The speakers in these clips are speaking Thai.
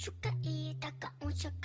ชุกะอีตะกะอุชก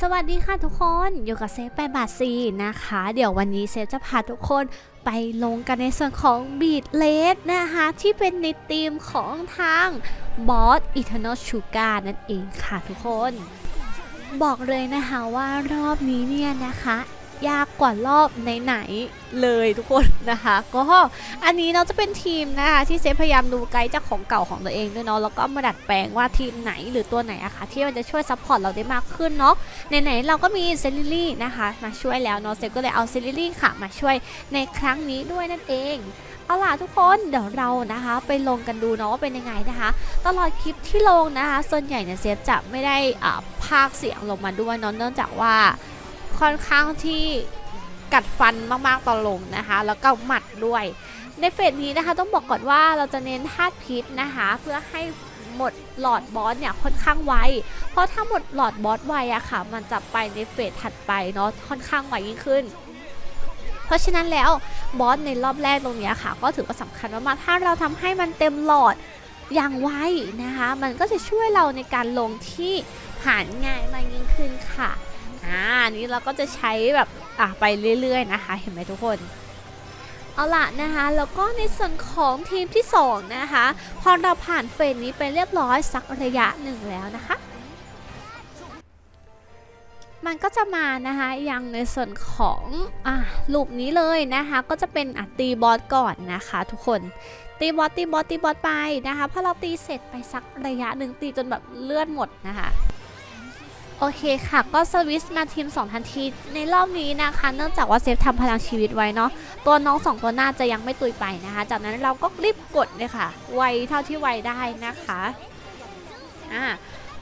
สวัสดีค่ะทุกคนอยู่กับเซฟไปบาทซีนะคะ เดี๋ยววันนี้เซฟจะพาทุกคนไปลงกันในส่วนของบีดเลสนะคะที่เป็นในธีมของทางบอส Eternal Sugar นั่นเองค่ะทุกคน บอกเลยนะคะว่ารอบนี้เนี่ยนะคะ ยากกว่ารอบไหนๆเลยทุกคนนะคะ ก็อันนี้เราจะเป็นทีมนะคะที่เซฟพยายามดูไกด์จากของเก่าของตัวเองด้วยเนาะแล้วก็มาดัดแปลงว่าทีมไหนหรือตัวไหนอะคะที่มันจะช่วยซัพพอร์ตเราได้มากขึ้นเนาะไหนๆเราก็มีเซลิลี่นะคะมาช่วยแล้วเนาะเซฟก็เลยเอาเซลิลี่ค่ะมาช่วยในครั้งนี้ด้วยนั่นเองเอาล่ะทุกคนเดี๋ยวเรานะคะ ไปลงกันดูเนาะว่าเป็นยังไงนะคะ ตลอดคลิปที่ลงนะคะ ส่วนใหญ่เนี่ยเซฟจะไม่ได้อ่าพากเสียงลงมาด้วยเนาะเนื่องจากว่า ค่อนข้างที่กัดฟันมากๆตอนลงนะคะ แล้วก็หมัดด้วย ในเฟสนี้นะคะต้องบอกก่อนว่าเราจะเน้นธาตุพิษนะคะ เพื่อให้หมดหลอดบอสเนี่ยค่อนข้างไว เพราะถ้าหมดหลอดบอสไวอะค่ะ มันจะไปในเฟสถัดไปเนาะค่อนข้างไวยิ่งขึ้น เพราะฉะนั้นแล้วบอสในรอบแรกตรงนี้ค่ะ ก็ถือว่าสำคัญมากๆถ้าเราทำให้มันเต็มหลอดอย่างไวนะคะ มันก็จะช่วยเราในการลงที่ผ่านง่ายมากยิ่งขึ้นค่ะ อ่าอันนี้เราก็จะใช้แบบอะไปเรื่อยๆนะคะ เห็นไหมทุกคนเอาละนะคะแล้วก็ในส่วนของทีมที่สองนะคะพอเราผ่านเฟสนี้ไปเรียบร้อยสักระยะหนึ่งแล้วนะคะ มันก็จะมานะคะยังในส่วนของอะลูปนี้เลยนะคะก็จะเป็นอะตีบอสก่อนนะคะทุกคนตีบอสตีบอสตีบอสไปนะคะพอเราตีเสร็จไปสักระยะหนึ่งตีจนแบบเลื่อนหมดนะคะ โอเคค่ะ ก็สวิสมาทีม 2 ทันที ในรอบนี้นะคะ เนื่องจากว่าเซฟทำพลังชีวิตไว้เนาะตัวน้องสองตัวหน้าจะยังไม่ตุยไปนะคะ จากนั้นเราก็รีบกดเลยค่ะ ไวเท่าที่ไวได้นะคะอ่า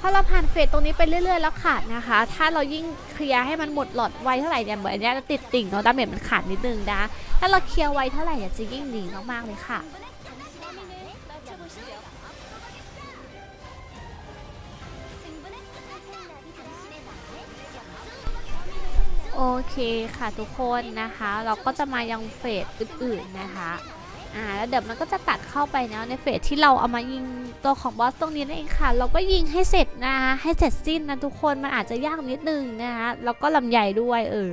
พอเราผ่านเฟสตรงนี้ไปเรื่อยๆแล้วขาดนะคะ ถ้าเรายิ่งเคลียร์ให้มันหมดหลอดไวเท่าไหร่เนี่ยเหมือนอันเนี้ยจะติดติ่งเนาะดาเมจมันขาดนิดนึงนะถ้าเราเคลียร์ไวเท่าไหร่เนี่ยจะยิ่งดีมากๆเลยค่ะ โอเคค่ะทุกคนนะคะ เราก็จะมายังเฟสอื่นๆนะคะอ่าแล้วเดี๋ยวมันก็จะตัดเข้าไปนะในเฟสที่เราเอามายิงตัวของบอสตรงนี้นั่นเองค่ะ เราก็ยิงให้เสร็จนะคะให้เสร็จสิ้นนะทุกคนมันอาจจะยากนิดนึงนะคะแล้วก็ลำใหญ่ด้วยเออ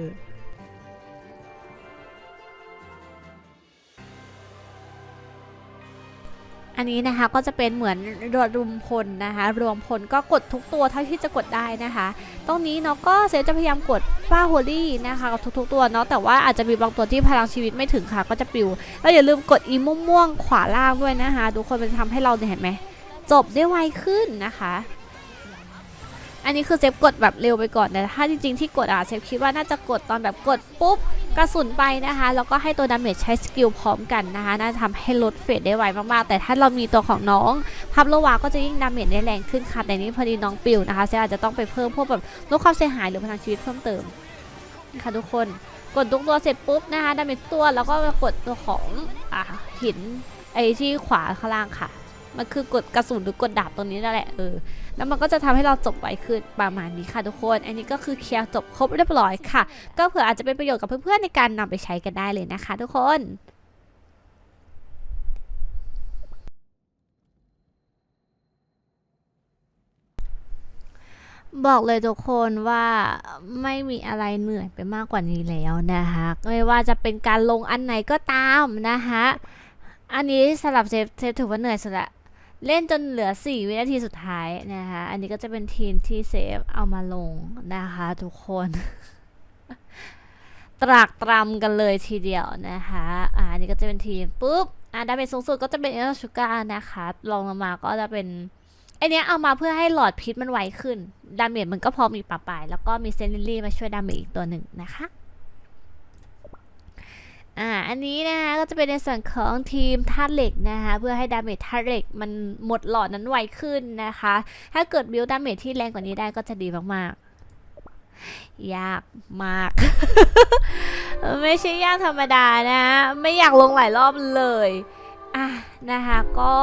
อันนี้นะคะก็จะเป็นเหมือนรวรุมพลนะคะ รวมพลก็กดทุกตัวเท่าที่จะกดได้นะคะ ตรงนี้เนาะก็เซฟจะพยายามกดป้าโฮลี่นะคะกับทุกๆตัวเนาะแต่ว่าอาจจะมีบางตัวที่พลังชีวิตไม่ถึงค่ะก็จะปิวแล้วอย่าลืมกดอีม่วงๆขวาล่างด้วยนะคะทุกคนมันทำให้เราเนี่ยเห็นไหมจบได้ไวขึ้นนะคะ อันนี้คือเซฟกดแบบเร็วไปก่อนแต่ถ้าจริงๆที่กดอะเซฟคิดว่าน่าจะกดตอนแบบกดปุ๊บกระสุนไปนะคะแล้วก็ให้ตัวดาเมจใช้สกิลพร้อมกันนะคะน่าจะทำให้ลดเฟดได้ไวมากๆ แต่ถ้าเรามีตัวของน้องพับโลวาก็จะยิ่งดาเมจได้แรงขึ้นค่ะแต่นี้พอดีน้องปิวนะคะเซฟอาจจะต้องไปเพิ่มพวกแบบลดความเสียหายหรือพลังชีวิตเพิ่มเติมนะคะทุกคนกดทุกตัวเสร็จปุ๊บนะคะดาเมจตัวแล้วก็กดตัวของอะหินไอที่ขวาข้างล่างค่ะ มันคือกดกระสุนหรือกดดาบตรงนี้นั่นแหละเออแล้วมันก็จะทำให้เราจบไวขึ้นประมาณนี้ค่ะทุกคน อันนี้ก็คือเคลียร์จบครบเรียบร้อยค่ะ ก็เผื่ออาจจะเป็นประโยชน์กับเพื่อนๆในการนำไปใช้กันได้เลยนะคะ ทุกคนบอกเลยทุกคนว่าไม่มีอะไรเหนื่อยไปมากกว่านี้แล้วนะคะไม่ว่าจะเป็นการลงอันไหนก็ตามนะคะอันนี้สำหรับเซฟเซฟถือว่าเหนื่อยสุดละ เล่นจนเหลือ 4 วินาทีสุดท้ายนะคะ อันนี้ก็จะเป็นทีมที่เซฟเอามาลงนะคะทุกคน ตรากตรำกันเลยทีเดียวนะคะอ่าอันนี้ก็จะเป็นทีมปุ๊บอ่าดาเมจสูงสุดก็จะเป็นเอลชูก้านะคะลองลงมาก็จะเป็นไอเนี้ยเอามาเพื่อให้หลอดพิษมันไวขึ้น ดาเมจมันก็พอมีปะปาย แล้วก็มีเซนลิลี่มาช่วยดาเมจอีกตัวหนึ่งนะคะ อ่า อันนี้นะคะก็จะเป็นในส่วนของทีมธาตุเหล็กนะคะเพื่อให้ดาเมจธาตุเหล็กมันหมดหลอดนั้นไวขึ้นนะคะ ถ้าเกิดบิวดาเมจที่แรงกว่านี้ได้ก็จะดีมากๆ ยากมาก ไม่ใช่ยากธรรมดานะ ไม่อยากลงหลายรอบเลยอะนะคะก็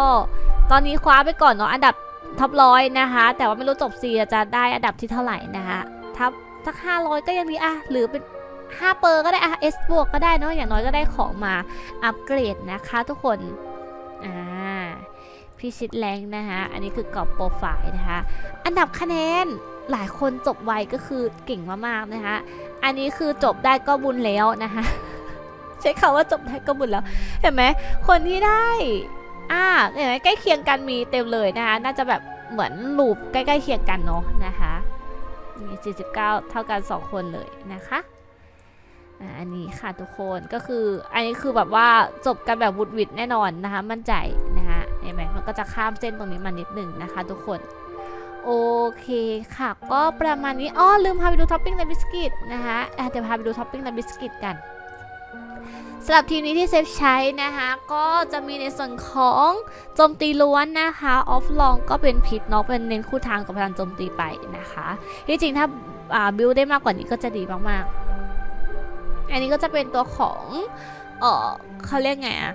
ตอนนี้คว้าไปก่อนเนาะอันดับท็อปร้อยนะคะ แต่ว่าไม่รู้จบซีจะได้อันดับที่เท่าไหร่นะคะทับสักห้าร้อยก็ยังดีอะหรือเป็น 5 เปอร์ก็ได้อะ S บวกก็ได้เนาะอย่างน้อยก็ได้ของมาอัปเกรดนะคะทุกคนอ่าพิชิตแรงนะคะอันนี้คือกรอบโปรไฟล์นะคะอันดับคะแนนหลายคนจบไวก็คือเก่งมากๆนะคะอันนี้คือจบได้ก็บุญแล้วนะคะใช้คำว่าจบได้ก็บุญแล้วเห็นไหมคนที่ได้อ่าเห็นไหมใกล้เคียงกันมีเต็มเลยนะคะน่าจะแบบเหมือนลูปใกล้ๆเคียงกันเนาะนะคะมี49 เท่ากัน 2 คนเลยนะคะ อันนี้ค่ะทุกคนก็คืออันนี้คือแบบว่าจบกันแบบวุดวิดแน่นอนนะคะมั่นใจนะคะเห็นไหมมันก็จะข้ามเส้นตรงนี้มานิดหนึ่งนะคะ ทุกคนโอเคค่ะก็ประมาณนี้อ้อลืมพาไปดูท็อปปิ้งในบิสกิตนะคะอะเดี๋ยวพาไปดูท็อปปิ้งในบิสกิตกันสำหรับทีมนี้ที่เซฟใช้นะคะก็จะมีในส่วนของโจมตีล้วนนะคะออฟลองก็เป็นพิษเนาะเป็นเน้นคู่ทางกับพลังโจมตีไปนะคะที่จริงถ้าบิลได้มากกว่านี้ก็จะดีมากๆ อันนี้ก็จะเป็นตัวของเออเขาเรียกไงอะ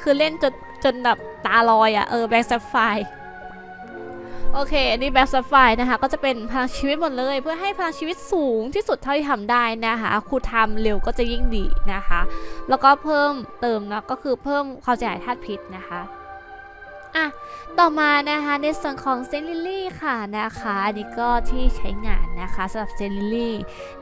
คือเล่นจนจนแบบตาลอยอะเออแบ็กซัฟไฟโอเค อันนี้แบ็กซัฟไฟนะคะ ก็จะเป็นพลังชีวิตหมดเลย เพื่อให้พลังชีวิตสูงที่สุดเท่าที่ทำได้นะคะคูณทำเร็วก็จะยิ่งดีนะคะ แล้วก็เพิ่มเติมนะก็คือเพิ่มความเสียหายธาตุพิษนะคะ อะต่อมานะคะในส่วนของเซนลิลี่ค่ะนะคะอันนี้ก็ที่ใช้งานนะคะสำหรับเซนลิลี่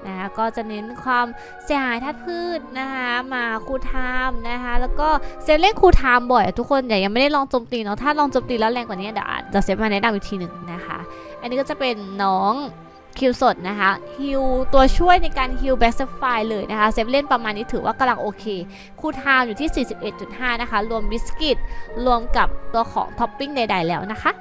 นะคะก็จะเน้นความเสียหายทัดพืชนะคะมาคูทามนะคะแล้วก็เซนเล่นคูทามบ่อยอะทุกคนอย่ายังไม่ได้ลองโจมตีเนาะถ้าลองโจมตีแล้วแรงกว่านี้เดี๋ยวจะเซฟมาแนะนำอีกทีหนึ่งนะคะ อันนี้ก็จะเป็นน้อง คิวสดนะคะฮิวตัวช่วยในการฮิวแบ็กซฟไฟเลยนะคะเซฟเล่นประมาณนี้ถือว่ากำลังโอเค คูทาวอยู่ที่ 41.5 นะคะ รวมบิสกิต รวมกับตัวของท็อปปิ้งใดๆแล้วนะคะ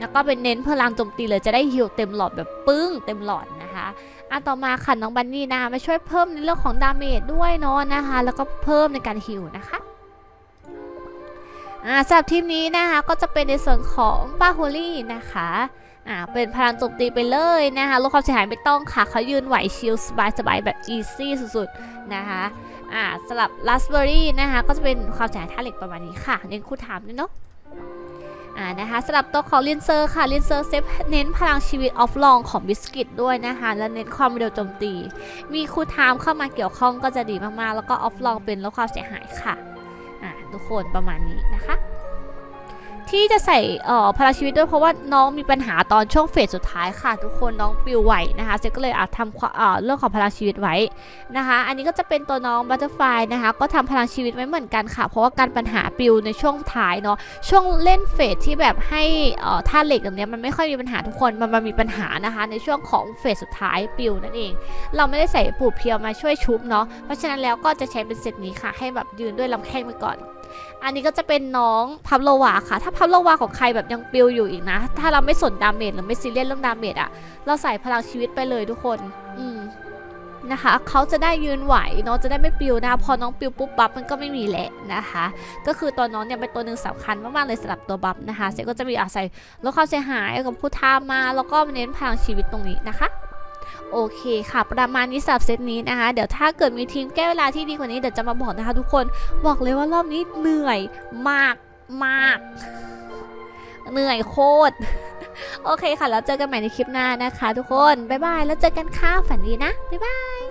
แล้วก็เป็นเน้นพลังโจมตีเลยจะได้ฮิวเต็มหลอดแบบปึ้งเต็มหลอดนะคะอะต่อมาค่ะน้องบันนี่นะคะมาช่วยเพิ่มในเรื่องของดาเมจด้วยเนาะนะคะ แล้วก็เพิ่มในการฮิวนะคะอ่าสำหรับทีมนี้นะคะก็จะเป็นในส่วนของป้าโฮลี่นะคะ อ่าเป็นพลังโจมตีไปเลยนะคะลดความเสียหายไม่ต้องค่ะเขายืนไหวชิลสบายสบายๆแบบอีซี่สุดๆนะคะอ่าสลับลัสเบอรี่นะคะก็จะเป็นความเสียหายท่าเหล็กประมาณนี้ค่ะเน้นคู่ถามด้วยเนาะอ่านะคะสลับตัวของเลนเซอร์ค่ะเลนเซอร์เซฟเน้นพลังชีวิตออฟลองของบิสกิตด้วยนะคะและเน้นความเร็วโจมตี มีคู่ไทม์เข้ามาเกี่ยวข้องก็จะดีมากๆ แล้วก็ออฟลองเป็นลดความเสียหายค่ะอ่าทุกคนประมาณนี้นะคะ ที่จะใส่เอ่อพลังชีวิตด้วยเพราะว่าน้องมีปัญหาตอนช่วงเฟสสุดท้ายค่ะ ทุกคนน้องปิวไหวนะคะเจ๊ก็เลยอาจทำเอ่อเรื่องของพลังชีวิตไว้นะคะ อันนี้ก็จะเป็นตัวน้องบัตเตอร์ไฟนะคะก็ทำพลังชีวิตไว้เหมือนกันค่ะ เพราะว่าการปัญหาปิวในช่วงท้ายเนาะช่วงเล่นเฟสที่แบบให้เอ่อท่าเหล็กแบบเนี้ยมันไม่ค่อยมีปัญหาทุกคนมันมันมีปัญหานะคะในช่วงของเฟสสุดท้ายปิวนั่นเอง เราไม่ได้ใส่ปูเพียวมาช่วยชุบเนาะเพราะฉะนั้นแล้วก็จะใช้เป็นเซตนี้ค่ะ ให้แบบยืนด้วยลำแข้งไปก่อน อันนี้ก็จะเป็นน้องพับโลวาค่ะถ้าพับโลวาของใครแบบยังปิวอยู่อีกนะ ถ้าเราไม่สนดาเมจหรือไม่ซีเรียสเรื่องดาเมจอะเราใส่พลังชีวิตไปเลยทุกคน อืมนะคะเขาจะได้ยืนไหวเนาะจะได้ไม่ปิวนะพอน้องปิวปุ๊บบัฟมันก็ไม่มีแหละนะคะ ก็คือตัวน้องเนี่ยเป็นตัวหนึ่งสำคัญมากๆเลยสำหรับตัวบัฟนะคะเซก็จะมีอาศัยลดความเสียหายกับผู้ทามา แล้วก็เน้นพลังชีวิตตรงนี้นะคะโอเคค่ะ ประมาณนี้สำหรับเซตนี้นะคะ เดี๋ยวถ้าเกิดมีทีมแก้เวลาที่ดีกว่านี้เดี๋ยวจะมาบอกนะคะทุกคนบอกเลยว่ารอบนี้เหนื่อยมาก มาก เหนื่อยโคตร โอเคค่ะ แล้วเจอกันใหม่ในคลิปหน้านะคะ ทุกคน บ๊ายบาย แล้วเจอกันค่ะ ฝันดีนะ บ๊ายบาย